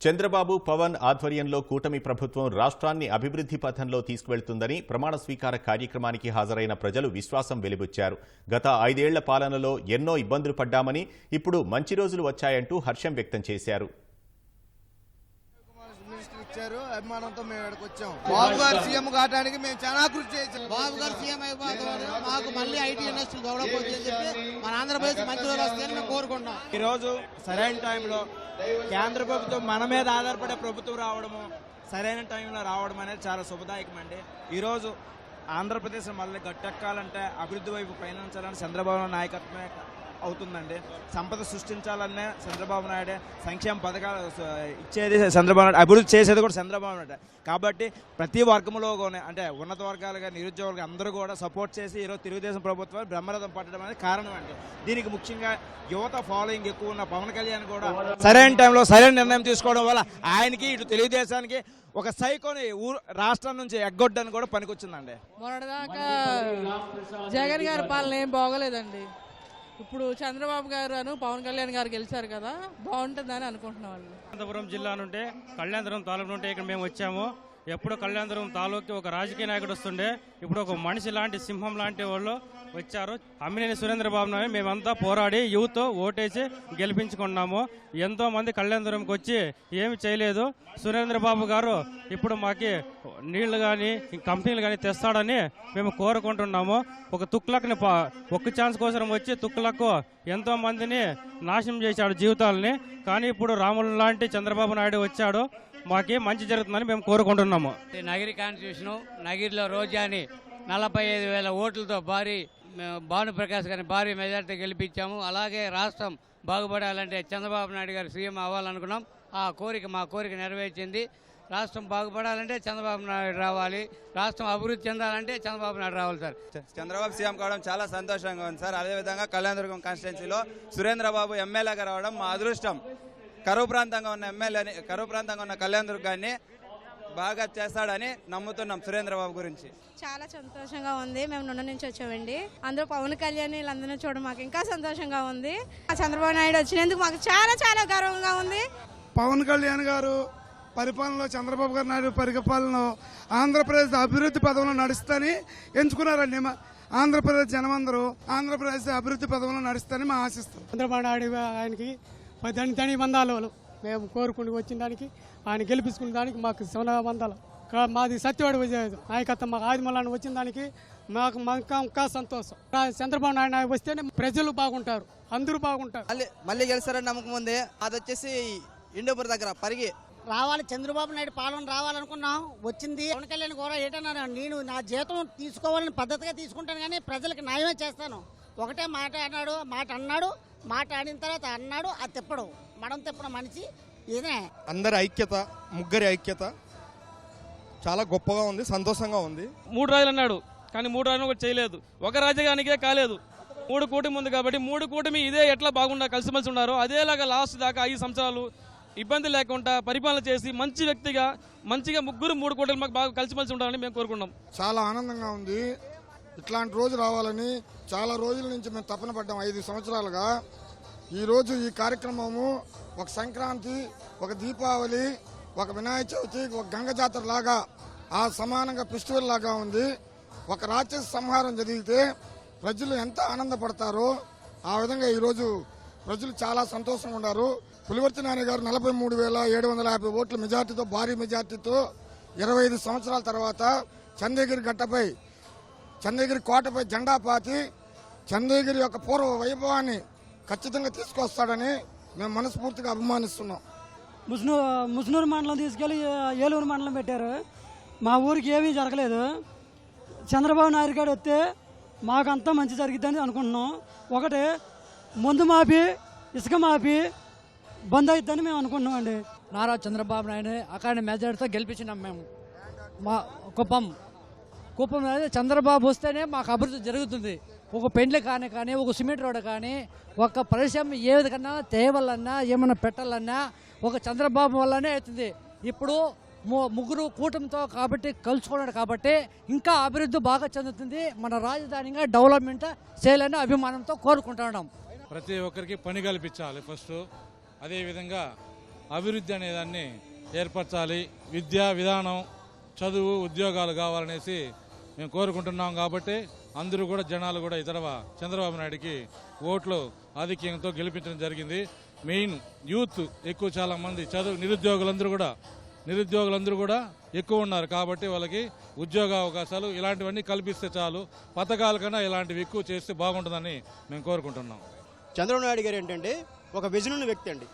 చంద్రబాబు పవన్ ఆధ్వర్యంలో కూటమి ప్రభుత్వం రాష్ట్రాన్ని అభివృద్ధి పథంలో తీసుకువెళ్తుందని ప్రమాణ స్వీకార కార్యక్రమానికి హాజరైన ప్రజలు విశ్వాసం వెలిబుచ్చారు. గత ఐదేళ్ళ పాలనలో ఎన్నో ఇబ్బందులు పడ్డామని ఇప్పుడు మంచి రోజులు వచ్చాయంటూ హర్షం వ్యక్తం చేశారు. ఇచ్చారు. అభిమానంతో మేము ఇక్కడికి వచ్చాం. బాబు గారు సీఎం కావడానికి మేము చాలా కృషి చేసాం బాబు గారు మాకు మళ్ళీ ఐటీ ఇండస్ట్రీ డెవలప్ అవుతుందని చెప్పి మన ఆంధ్రప్రదేశ్ మంచి రోజులు వస్తాయని మేము కోరుకుంటున్నాం. ఈరోజు సరైన టైంలో కేంద్ర ప్రభుత్వం మన మీద ఆధారపడే ప్రభుత్వం రావడము సరైన టైంలో రావడం అనేది చాలా శుభదాయకం అండి ఈరోజు ఆంధ్రప్రదేశ్ మళ్ళీ గట్టెక్కాలంటే అభివృద్ధి వైపు పయనించాలని చంద్రబాబు నాయకత్వమే అవుతుందండి. సంపద సృష్టించాలనే చంద్రబాబు నాయుడే సంక్షేమ పథకాలు ఇచ్చేది చంద్రబాబు నాయుడు. అభివృద్ధి చేసేది కూడా చంద్రబాబు నాయుడు. కాబట్టి ప్రతి వర్గంలో కూడా అంటే ఉన్నత వర్గాలుగా నిరుద్యోగులు అందరూ కూడా సపోర్ట్ చేసి ఈరోజు తెలుగుదేశం ప్రభుత్వం బ్రహ్మరథం పట్టడం అనేది కారణం అండి. దీనికి ముఖ్యంగా యువత ఫాలోయింగ్ ఎక్కువ ఉన్న పవన్ కళ్యాణ్ కూడా సరైన టైంలో సరైన నిర్ణయం తీసుకోవడం వల్ల ఆయనకి ఇటు తెలుగుదేశానికి ఒక సైకోని ఊరు రాష్ట్రం నుంచి ఎగ్గొట్టడానికి కూడా పనికొచ్చిందండి. మొన్నటిదాకా జగన్ గారి పాలన ఏం బాగోలేదండి. ఇప్పుడు చంద్రబాబు గారు అను పవన్ కళ్యాణ్ గారు గెలిచారు కదా బాగుంటుందని అనుకుంటున్నాం వాళ్ళు. అనంతపురం జిల్లా నుండి కళ్యాణదురం తాలూకు నుండి ఇక్కడ మేము వచ్చాము. ఎప్పుడు కళ్యాణదురం తాలూకి ఒక రాజకీయ నాయకుడు వస్తుండే. ఇప్పుడు ఒక మనిషి లాంటి సింహం లాంటి వాళ్ళు వచ్చారు. అమ్మినేని సురేంద్రబాబు నాయుడు మేమంతా పోరాడి యూత్ ఓటేసి గెలిపించుకున్నాము. ఎంతో మంది కళ్యాణదురంకి వచ్చి ఏమి చేయలేదు. సురేంద్రబాబు గారు ఇప్పుడు మాకి నీళ్ళు కానీ కంపెనీలు కానీ తెస్తాడని మేము కోరుకుంటున్నాము. ఒక తుక్లక్ని ఒక్క ఛాన్స్ కోసం వచ్చి తుక్లకు ఎంతో మందిని నాశనం చేశాడు జీవితాలని. కానీ ఇప్పుడు రాములు లాంటి చంద్రబాబు నాయుడు వచ్చాడు. మాకి మంచి జరుగుతుందని మేము కోరుకుంటున్నాము. నగిరి కాన్స్టిట్యూషన్ నగిరిలో రోజాని నలభై ఐదు వేల ఓట్లతో భారీ భానుప్రకాష్ గారిని భారీ మెజార్టీ గెలిపించాము. అలాగే రాష్ట్రం బాగుపడాలంటే చంద్రబాబు నాయుడు గారు సీఎం అవ్వాలనుకున్నాం. ఆ కోరిక మా కోరిక నెరవేర్చింది. రాష్ట్రం బాగుపడాలంటే చంద్రబాబు నాయుడు రావాలి. రాష్ట్రం అభివృద్ధి చెందాలంటే చంద్రబాబు నాయుడు రావాలి సార్. చంద్రబాబు సీఎం కావడం చాలా సంతోషంగా ఉంది సార్. అదేవిధంగా కళ్యాణదుర్గం కాన్స్టిట్యున్సీలో సురేంద్రబాబు ఎమ్మెల్యేగా రావడం మా అదృష్టం. కరువు ప్రాంతంగా ఉన్న ఎమ్మెల్యేని కరువు ప్రాంతంగా ఉన్న కళ్యాణదుర్గాన్ని బాగా చేస్తాడని నమ్ముతున్నాం సురేంద్రబాబు గురించి. చాలా సంతోషంగా ఉంది. మేము నుండి నుంచి వచ్చామండి. అందరూ పవన్ కళ్యాణ్ వీళ్ళందరినీ చూడడం మాకు ఇంకా సంతోషంగా ఉంది. ఆ చంద్రబాబు నాయుడు వచ్చినందుకు మాకు చాలా చాలా గర్వంగా ఉంది. పవన్ కళ్యాణ్ గారు పరిపాలనలో చంద్రబాబు గారు నాయుడు పరిపాలనలో ఆంధ్రప్రదేశ్ అభివృద్ధి పదంలో నడుస్తని ఎంచుకున్నారండి మా ఆంధ్రప్రదేశ్ జనమందరూ. ఆంధ్రప్రదేశ్ అభివృద్ధి పదంలో నడుస్తని మా ఆశిస్తాం చంద్రబాబు నాయుడు ఆయనకి ధని ధని వందాలు మేము కోరుకుని వచ్చిన దానికి ఆయన గెలిపించుకున్న దానికి మాకు శివన వందాలు. మాది సత్యవాడు విజయ నాయకత్వం మాకు ఆదిమలాన్ని వచ్చిన దానికి మాకు మాకు ఇంకా సంతోషం. చంద్రబాబు నాయుడు వస్తేనే ప్రజలు బాగుంటారు అందరూ బాగుంటారు. మళ్ళీ మళ్ళీ గెలిచారని నమ్మకం ఉంది. అది వచ్చేసి ఇండోపూర్ దగ్గర పరిగి. రావాలి చంద్రబాబు నాయుడు పాలన రావాలనుకున్నాం వచ్చింది. పవన్ కళ్యాణ్ కూడా ఏంటన్నా నేను నా జీతం తీసుకోవాలని పద్ధతిగా తీసుకుంటాను కానీ ప్రజలకు న్యాయమే చేస్తాను. ఒకటే మాట అన్నాడు మాట అన్నాడు మాట ఆడిన తర్వాత అన్నాడు అది తిప్పడు. మడం తిప్పడం మనిషి ఇదే అందరి ఐక్యత ముగ్గురి ఐక్యత చాలా గొప్పగా ఉంది సంతోషంగా ఉంది. మూడు రోజులు అన్నాడు కానీ మూడు రోజులు కూడా చేయలేదు. ఒక రాజధానికే కాలేదు. మూడు కూటమి ఉంది కాబట్టి మూడు కూటమి ఇదే ఎట్లా బాగుండా కలిసిమెలిసి ఉన్నారు అదేలాగా లాస్ట్ దాకా ఐదు సంవత్సరాలు ఇబ్బంది లేకుండా పరిపాలన చేసి మంచి వ్యక్తిగా మంచిగా ముగ్గురు మూడు కూటమి మాకు బాగా కలిసిమెలిసి ఉండాలని మేము కోరుకున్నాం. చాలా ఆనందంగా ఉంది. ఇట్లాంటి రోజు రావాలని చాలా రోజుల నుంచి మేము తపన పడ్డాం. ఐదు సంవత్సరాలుగా. ఈరోజు ఈ కార్యక్రమము ఒక సంక్రాంతి ఒక దీపావళి ఒక వినాయక చవితి ఒక గంగ జాతర లాగా ఆ సమానంగా ఫెస్టివల్ లాగా ఉంది. ఒక రాక్షస సంహారం జరిగితే ప్రజలు ఎంత ఆనందపడతారో ఆ విధంగా ఈరోజు ప్రజలు చాలా సంతోషంగా ఉన్నారు. పులివర్తి నాని గారు నలభై మూడు వేల ఏడు వందల యాభై ఓట్ల మెజార్టీతో భారీ మెజార్టీతో ఇరవై ఐదు సంవత్సరాల తర్వాత చంద్రగిరి గట్టపై చంద్రగిరి కోటపై జెండా పాతి చంద్రగిరి యొక్క పూర్వ వైభవాన్ని ఖచ్చితంగా తీసుకొస్తాడని మేము మనస్ఫూర్తిగా అభిమానిస్తున్నాం. ముస్నూ ముస్నూరు మండలం తీసుకెళ్ళి ఏలూరు మండలం పెట్టారు. మా ఊరికి ఏమీ జరగలేదు. చంద్రబాబు నాయుడు గారు వస్తే మాకంతా మంచి జరిగిద్దని అనుకుంటున్నాం. ఒకటి ముందు మాపి ఇసుక మాపి బంద్ అయిద్దని మేము అనుకుంటున్నాం అండి నారా చంద్రబాబు నాయుడు అకాడ మెజార్టీతో గెలిపించినాం మేము. మా కుప్పం. కుప్పం అనేది చంద్రబాబు వస్తేనే మాకు అభివృద్ధి జరుగుతుంది. ఒక పెండ్లి కానీ కానీ ఒక సిమెంట్ రోడ్ కానీ ఒక పరిశ్రమ ఏ విధంగా తేవాలన్నా ఏమైనా పెట్టాలన్నా ఒక చంద్రబాబు వల్లనే అవుతుంది. ఇప్పుడు ము- ముగ్గురు కూటమితో కాబట్టి కలుసుకున్నాడు కాబట్టి ఇంకా అభివృద్ధి బాగా చెందుతుంది. మన రాజధానిగా డెవలప్మెంట్ చేయాలని అభిమానంతో కోరుకుంటున్నాం ప్రతి ఒక్కరికి పని కల్పించాలి ఫస్ట్. అదేవిధంగా అభివృద్ధి అనేదాన్ని ఏర్పరచాలి. విద్యా విధానం చదువు ఉద్యోగాలు కావాలనేసి మేము కోరుకుంటున్నాం కాబట్టి అందరూ కూడా జనాలు కూడా ఇతర చంద్రబాబు నాయుడికి ఓట్లు ఆధిక్యంతో గెలిపించడం జరిగింది. మెయిన్ యూత్ ఎక్కువ చాలా మంది చదువు నిరుద్యోగులందరూ కూడా నిరుద్యోగులందరూ కూడా ఎక్కువ ఉన్నారు కాబట్టి వాళ్ళకి ఉద్యోగ అవకాశాలు ఇలాంటివన్నీ కల్పిస్తే చాలు. పథకాల కన్నా ఇలాంటివి ఎక్కువ చేస్తే బాగుంటుందని మేము కోరుకుంటున్నాం. చంద్రబాబు నాయుడు గారు ఏంటంటే ఒక విజనున్న వ్యక్తి అండి.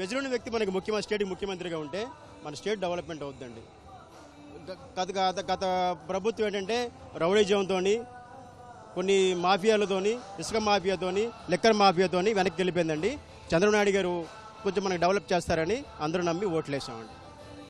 విజనున్న వ్యక్తి మనకి ముఖ్యమంత్రి స్టేట్ ముఖ్యమంత్రిగా ఉంటే మన స్టేట్ డెవలప్మెంట్ అవుద్దండి. గత గత గత ప్రభుత్వం ఏంటంటే రౌడీజంతో కొన్ని మాఫియాలతోని ఇసుక మాఫియాతోని లిక్కర్ మాఫియాతోని వెనక్కి వెళ్ళిపోయిందండి. చంద్రబాబు నాయుడు గారు కొంచెం మనకు డెవలప్ చేస్తారని అందరూ నమ్మి ఓట్లేసామండి.